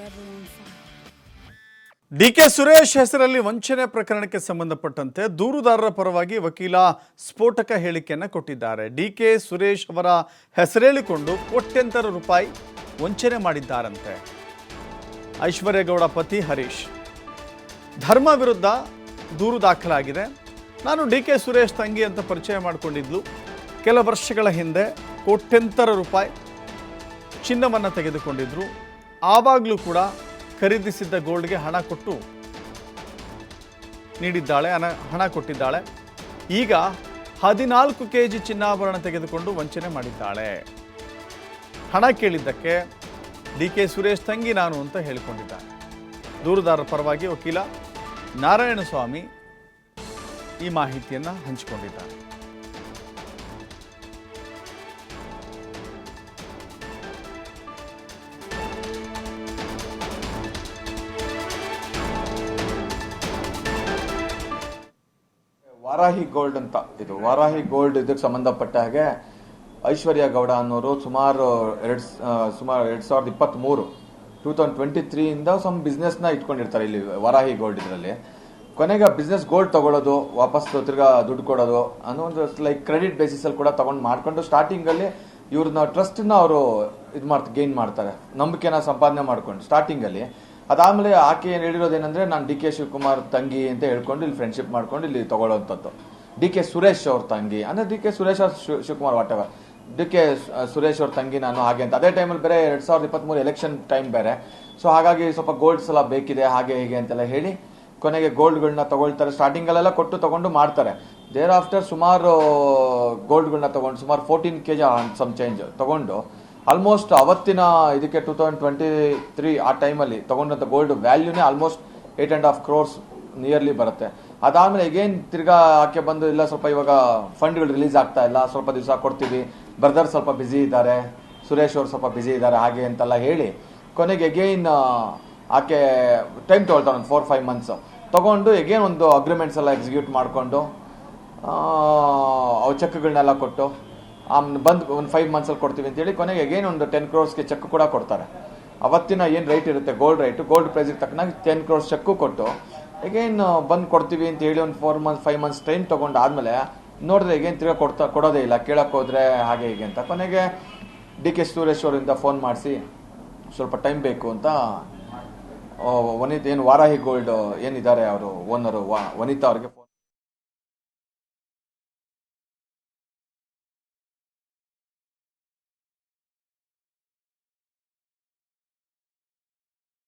forever on fire. D K Suresh ಹೆಸರಲ್ಲಿ ವಂಚನೆ ಪ್ರಕರಣಕ್ಕೆ ಸಂಬಂಧಪಟ್ಟಂತೆ ದೂರುದಾರರ ಪರವಾಗಿ ವಕೀಲ ಸ್ಫೋಟಕ ಹೇಳಿಕೆಯನ್ನು ಕೊಟ್ಟಿದ್ದಾರೆ. ಡಿ ಕೆ ಸುರೇಶ್ ಅವರ ಹೆಸರೇಳಿಕೊಂಡು ಕೋಟ್ಯಂತರ ರೂಪಾಯಿ ವಂಚನೆ ಮಾಡಿದ್ದಾರಂತೆ. ಐಶ್ವರ್ಯಗೌಡ ಪತಿ ಹರೀಶ್. ಧರ್ಮ ವಿರುದ್ಧ ದೂರು ದಾಖಲಾಗಿದೆ. ನಾನು ಡಿ ಕೆ ಸುರೇಶ್ ತಂಗಿ ಅಂತ ಪರಿಚಯ ಮಾಡಿಕೊಂಡಿದ್ಲು. ಕೆಲ ವರ್ಷಗಳ ಹಿಂದೆ ಕೋಟ್ಯಂತರ ರೂಪಾಯಿ ಚಿನ್ನವನ್ನು ತೆಗೆದುಕೊಂಡಿದ್ರು. ಆವಾಗಲೂ ಕೂಡ ಖರೀದಿಸಿದ್ದ ಗೋಲ್ಡ್ಗೆ ಹಣ ಕೊಟ್ಟು ನೀಡಿದ್ದಾಳೆ, ಹಣ ಹಣ ಕೊಟ್ಟಿದ್ದಾಳೆ. ಈಗ ಹದಿನಾಲ್ಕು ಕೆ ಜಿ ಚಿನ್ನಾಭರಣ ತೆಗೆದುಕೊಂಡು ವಂಚನೆ ಮಾಡಿದ್ದಾಳೆ. ಹಣ ಕೇಳಿದ್ದಕ್ಕೆ ಡಿ ಕೆ ಸುರೇಶ್ ತಂಗಿ ನಾನು ಅಂತ ಹೇಳಿಕೊಂಡಿದ್ದಾನೆ. ದೂರುದಾರರ ಪರವಾಗಿ ವಕೀಲ ನಾರಾಯಣಸ್ವಾಮಿ ಈ ಮಾಹಿತಿಯನ್ನು ಹಂಚಿಕೊಂಡಿದ್ದಾರೆ ವಾರಾಹಿ ಗೋಲ್ಡ್ ಅಂತ ಇದು. ವಾರಾಹಿ ಗೋಲ್ಡ್ ಇದಕ್ಕೆ ಸಂಬಂಧಪಟ್ಟ ಹಾಗೆ ಐಶ್ವರ್ಯ ಗೌಡ ಅನ್ನೋರು ಸುಮಾರು ಎರಡ್ ಸುಮಾರು ಎರಡ್ ಸಾವಿರದ ಇಪ್ಪತ್ತ್ ಮೂರು ಟೂ ತೌಸಂಡ್ ಟ್ವೆಂಟಿ ತ್ರೀ ಇಂದ ಸಮ್ ಬಿಸ್ನೆಸ್ನ ಇಟ್ಕೊಂಡಿರ್ತಾರೆ ಇಲ್ಲಿ ವಾರಾಹಿ ಗೋಲ್ಡ್ ಇದರಲ್ಲಿ. ಕೊನೆಗೆ ಬಿಸ್ನೆಸ್ ಗೋಲ್ಡ್ ತಗೊಳ್ಳೋದು, ವಾಪಸ್ ತಿರ್ಗಾ ದುಡ್ಡು ಕೊಡೋದು ಅನ್ನೋ ಒಂದು ಲೈಕ್ ಕ್ರೆಡಿಟ್ ಬೇಸಿಸ್ ಅಲ್ಲಿ ಕೂಡ ತಗೊಂಡು ಮಾಡ್ಕೊಂಡು ಸ್ಟಾರ್ಟಿಂಗ್ ಅಲ್ಲಿ ಇವ್ರನ್ನ ಟ್ರಸ್ಟ್ನ ಅವರು ಇದು ಮಾಡ್ತಾರೆ ಗೇನ್ ಮಾಡ್ತಾರೆ. ನಂಬಿಕೆನ ಸಂಪಾದನೆ ಮಾಡ್ಕೊಂಡು ಸ್ಟಾರ್ಟಿಂಗ್ ಅಲ್ಲಿ. ಅದಾದ್ಮೇಲೆ ಆಕೆ ಏನು ಹೇಳಿರೋದೇನೆಂದರೆ, ನಾನು ಡಿ ಕೆ ಶಿವಕುಮಾರ್ ತಂಗಿ ಅಂತ ಹೇಳ್ಕೊಂಡು ಇಲ್ಲಿ ಫ್ರೆಂಡ್ಶಿಪ್ ಮಾಡ್ಕೊಂಡು ಇಲ್ಲಿ ತಗೊಳ್ಳೋಂಥದ್ದು ಡಿ ಕೆ ಸುರೇಶ್ ಅವ್ರ ತಂಗಿ. ಅಂದ್ರೆ ಡಿ ಕೆ ಸುರೇಶ್ ಅವ್ರ Shiva- Shivakumar what D K Suresh ಅವ್ರ ತಂಗಿ ನಾನು ಹಾಗೆ ಅಂತ. ಅದೇ ಟೈಮಲ್ಲಿ ಬೇರೆ ಎರಡು ಸಾವಿರದ ಇಪ್ಪತ್ತ್ಮೂರು ಎಲೆಕ್ಷನ್ ಟೈಮ್ ಬೇರೆ. ಸೊ ಹಾಗಾಗಿ ಸ್ವಲ್ಪ ಗೋಲ್ಡ್ಸ್ ಎಲ್ಲ ಬೇಕಿದೆ, ಹಾಗೆ, ಹೀಗೆ ಅಂತೆಲ್ಲ ಹೇಳಿ ಕೊನೆಗೆ ಗೋಲ್ಡ್ಗಳನ್ನ ತಗೊಳ್ತಾರೆ. ಸ್ಟಾರ್ಟಿಂಗಲ್ಲೆಲ್ಲ ಕೊಟ್ಟು ತಗೊಂಡು ಮಾಡ್ತಾರೆ. ದೇರ್ ಆಫ್ಟರ್ ಸುಮಾರು ಗೋಲ್ಡ್ಗಳನ್ನ ತಗೊಂಡು ಸುಮಾರು fourteen K G some change ತಗೊಂಡು ಆಲ್ಮೋಸ್ಟ್ ಅವತ್ತಿನ ಇದಕ್ಕೆ ಟೂ ತೌಸಂಡ್ ಟ್ವೆಂಟಿ ತ್ರೀ ಆ ಟೈಮಲ್ಲಿ ತೊಗೊಂಡಂಥ gold ವ್ಯಾಲ್ಯೂನೇ almost eight and half crores nearly ಬರುತ್ತೆ. ಅದಾದಮೇಲೆ ಎಗೇನ್ ತಿರ್ಗಾ ಆಕೆ ಬಂದು ಇಲ್ಲ ಸ್ವಲ್ಪ ಇವಾಗ ಫಂಡ್ಗಳು ರಿಲೀಸ್ ಆಗ್ತಾ ಇಲ್ಲ, ಸ್ವಲ್ಪ ದಿವಸ ಕೊಡ್ತೀವಿ. ಬ್ರದರ್ ಸ್ವಲ್ಪ ಬ್ಯುಸಿ ಇದ್ದಾರೆ, ಸುರೇಶ್ ಅವರು ಸ್ವಲ್ಪ ಬ್ಯುಸಿ ಇದ್ದಾರೆ, ಹಾಗೆ ಅಂತೆಲ್ಲ ಹೇಳಿ ಕೊನೆಗೆ ಎಗೇನ್ ಆಕೆ ಟೈಮ್ ತೊಗೊಳ್ತಾರೆ ಒಂದು ಫೋರ್ ಫೈವ್ ಮಂತ್ಸ್ ತೊಗೊಂಡು ಎಗೇನ್ ಒಂದು ಅಗ್ರಿಮೆಂಟ್ಸ್ ಎಲ್ಲ ಎಕ್ಸಿಕ್ಯೂಟ್ ಮಾಡಿಕೊಂಡು ಅವು ಚೆಕ್ಗಳನ್ನೆಲ್ಲ ಕೊಟ್ಟು ಬಂದು ಒಂದು ಫೈವ್ ಮಂತ್ಸಲ್ಲಿ ಕೊಡ್ತೀವಿ ಅಂತೇಳಿ ಕೊನೆಗೆ ಅಗೇನ್ ಒಂದು ಟೆನ್ ಕ್ರೋರ್ಸ್ಗೆ ಚೆಕ್ ಕೂಡ ಕೊಡ್ತಾರೆ. ಅವತ್ತಿನ ಏನು ರೈಟ್ ಇರುತ್ತೆ? ಗೋಲ್ಡ್ ರೈಟು ಗೋಲ್ಡ್ ಪ್ರೈಸಿಗೆ ತಕ್ಕನಾಗಿ ಟೆನ್ ಕ್ರೋರ್ಸ್ ಚೆಕ್ಕು ಕೊಟ್ಟು ಅಗೇನ್ ಬಂದು ಕೊಡ್ತೀವಿ ಅಂತ ಹೇಳಿ ಒಂದು four months five months time ತೊಗೊಂಡು ಆದಮೇಲೆ ನೋಡಿದ್ರೆ ಈಗೇನು ತಿರ್ಗಾ ಕೊಡ್ತಾ, ಕೊಡೋದೇ ಇಲ್ಲ. ಕೇಳಕ್ಕೆ ಹೋದ್ರೆ ಹಾಗೆ ಹೀಗೆ ಅಂತ. ಕೊನೆಗೆ ಡಿ ಕೆ ಸುರೇಶ್ ಅವರಿಂದ ಫೋನ್ ಮಾಡಿಸಿ, ಸ್ವಲ್ಪ ಟೈಮ್ ಬೇಕು ಅಂತ. ವನಿತ್, ಏನು ವಾರಾಹಿ ಗೋಲ್ಡ್ ಏನಿದ್ದಾರೆ ಅವರು ಓನರು ವನಿತಾ ಅವ್ರಿಗೆ